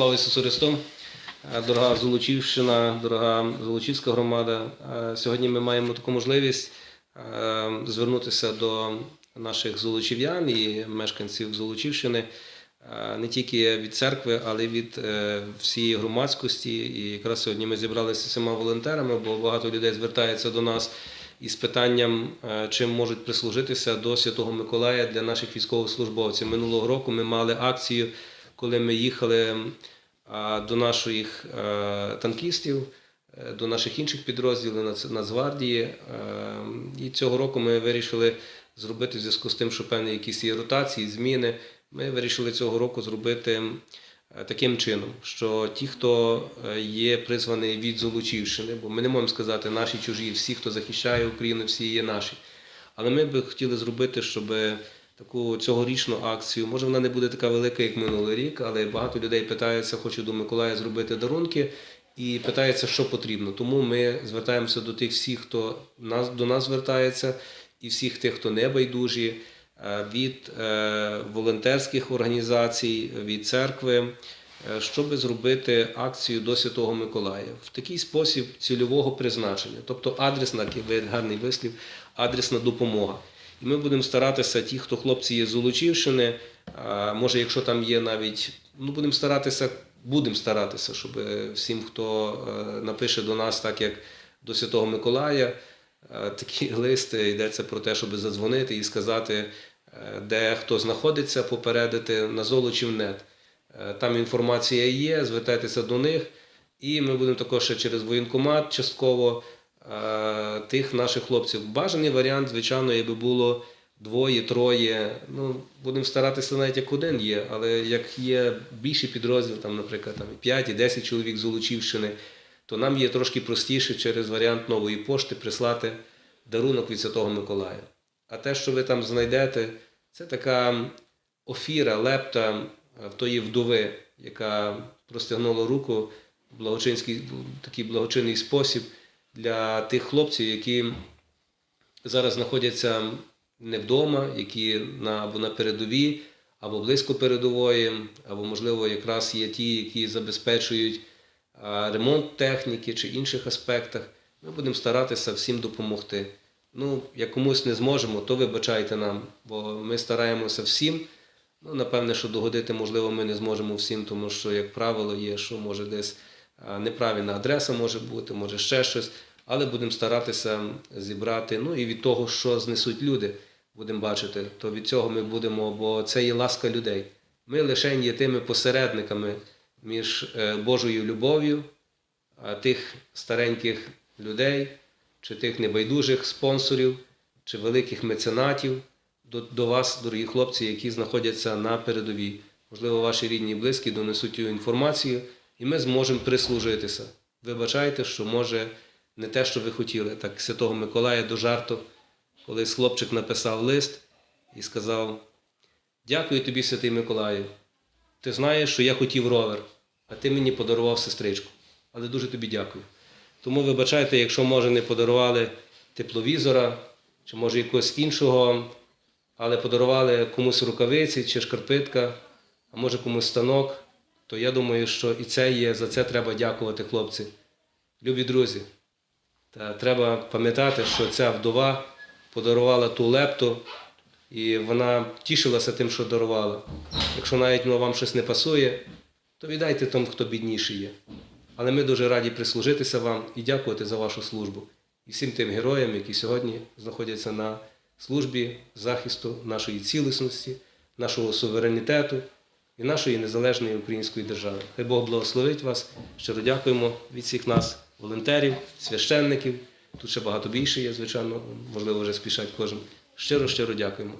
Слава Ісусу Христу! Е, Дорога Золочівщина, дорога Золочівська громада. Е, Сьогодні ми маємо таку можливість е, звернутися до наших золочів'ян і мешканців Золочівщини не тільки від церкви, але й від всієї громадськості. І якраз сьогодні ми зібралися з всіма волонтерами, бо багато людей звертається до нас із питанням, чим можуть прислужитися до Святого Миколая для наших військовослужбовців. Минулого року ми мали акцію, коли ми їхали до наших е, танкістів, е, до наших інших підрозділів Нацгвардії. Е, І цього року ми вирішили зробити в зв'язку з тим, що певні якісь є ротації, зміни. Ми вирішили цього року зробити таким чином, що ті, хто є призваний від Золочівщини, бо ми не можемо сказати наші чужі, всі, хто захищає Україну, всі є наші. Але ми би хотіли зробити, щоб таку цьогорічну акцію, може вона не буде така велика, як минулий рік, але багато людей питаються, хочуть до Миколая зробити дарунки і питаються, що потрібно. Тому ми звертаємося до тих всіх, хто нас, до нас звертається, і всіх тих, хто не байдужі, е, від е, волонтерських організацій, від церкви, е, щоб зробити акцію до Святого Миколая в такий спосіб цільового призначення, тобто адресна, який гарний вислів, адресна допомога. І ми будемо старатися, ті, хто хлопці є з Золочівщини, може, якщо там є навіть, ну будемо старатися, будемо старатися, щоб всім, хто е, напише до нас, так як до Святого Миколая, е, такий лист е, йдеться про те, щоб задзвонити і сказати, е, де хто знаходиться, попередити на Золочівнет. Там інформація є, звертайтеся до них. І ми будемо також через воєнкомат частково тих наших хлопців. Бажаний варіант, звичайно, якби було двоє, троє. Ну, будемо старатися навіть як один є, але як є більший підрозділ, там, наприклад, там, 5 і 10 чоловік з Золочівщини, то нам є трошки простіше через варіант нової пошти прислати дарунок від Святого Миколая. А те, що ви там знайдете, це така офіра, лепта е, тої вдови, яка простягнула руку в благочинський, такий благочинний спосіб для тих хлопців, які зараз знаходяться не вдома, які на, або на передовій, або близько передової, або, можливо, якраз є ті, які забезпечують ремонт техніки чи інших аспектах. Ми будемо старатися всім допомогти. Ну, як комусь не зможемо, то вибачайте нам, бо ми стараємося всім. Ну, напевне, що догодити, можливо, ми не зможемо всім, тому що, як правило, є, що може десь неправильна адреса може бути, може ще щось. Але будемо старатися зібрати. Ну і від того, що знесуть люди, будемо бачити, то від цього ми будемо, бо це є ласка людей. Ми лише є тими посередниками між е, Божою любов'ю, а тих стареньких людей, чи тих небайдужих спонсорів, чи великих меценатів до, до вас, дорогі хлопці, які знаходяться на передовій. Можливо, ваші рідні і близькі донесуть цю інформацію, і ми зможемо прислужитися. Вибачайте, що може не те, що ви хотіли. Так Святого Миколая до жарту, колись хлопчик написав лист і сказав: Дякую тобі, святий Миколаю. Ти знаєш, що я хотів ровер, а ти мені подарував сестричку. Але дуже тобі дякую. Тому вибачайте, якщо може не подарували тепловізора чи може якогось іншого, але подарували комусь рукавиці чи шкарпитка, а може комусь станок, то я думаю, що і це є, за це треба дякувати, хлопці. Любі друзі, та треба пам'ятати, що ця вдова подарувала ту лепту, і вона тішилася тим, що дарувала. Якщо навіть ну, вам щось не пасує, то віддайте тому, хто бідніший є. Але ми дуже раді прислужитися вам і дякувати за вашу службу. І всім тим героям, які сьогодні знаходяться на службі захисту нашої цілісності, нашого суверенітету і нашої незалежної української держави. Хай Бог благословить вас. Щиро дякуємо від всіх нас, волонтерів, священників. Тут ще багато більше є, звичайно, можливо, вже спішать кожен. Щиро, щиро дякуємо.